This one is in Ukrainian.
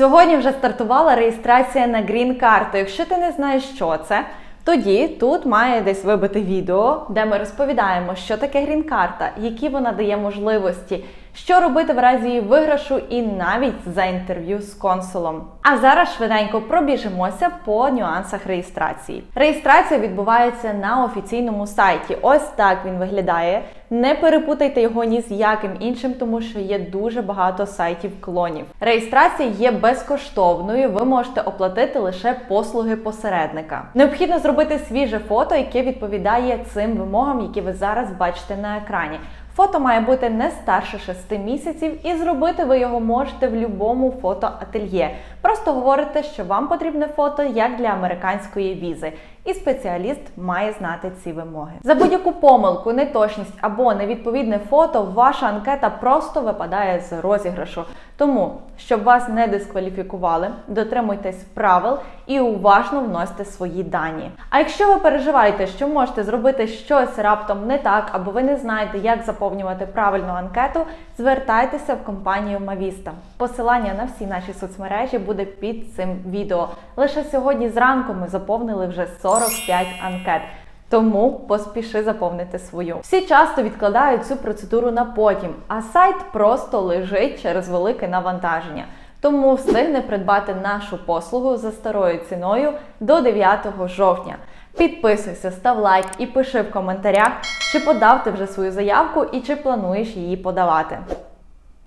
Сьогодні вже стартувала реєстрація на Green карту. Якщо ти не знаєш, що це, тоді тут має десь вибити відео, де ми розповідаємо, що таке Green карта, які вона дає можливості, що робити в разі виграшу, і навіть за інтерв'ю з консулом. А зараз швиденько пробіжимося по нюансах реєстрації. Реєстрація відбувається на офіційному сайті. Ось так він виглядає. Не перепутайте його ні з яким іншим, тому що є дуже багато сайтів клонів. Реєстрація є безкоштовною. Ви можете оплатити лише послуги посередника. Необхідно зробити свіже фото, яке відповідає цим вимогам, які ви зараз бачите на екрані. Фото має бути не старше 6 місяців, і зробити ви його можете в будь-якому фотоательє. Просто говорите, що вам потрібне фото як для американської візи, і спеціаліст має знати ці вимоги. За будь-яку помилку, неточність або невідповідне фото, ваша анкета просто випадає з розіграшу. Тому, щоб вас не дискваліфікували, дотримуйтесь правил і уважно вносьте свої дані. А якщо ви переживаєте, що можете зробити щось раптом не так, або ви не знаєте, як заповнювати правильну анкету, звертайтеся в компанію Mavista. Посилання на всі наші соцмережі буде під цим відео. Лише сьогодні зранку ми заповнили вже 45 анкет. Тому поспіши заповнити свою. Всі часто відкладають цю процедуру на потім, а сайт просто лежить через велике навантаження. Тому встигне придбати нашу послугу за старою ціною до 9 жовтня. Підписуйся, став лайк і пиши в коментарях, чи подав ти вже свою заявку і чи плануєш її подавати.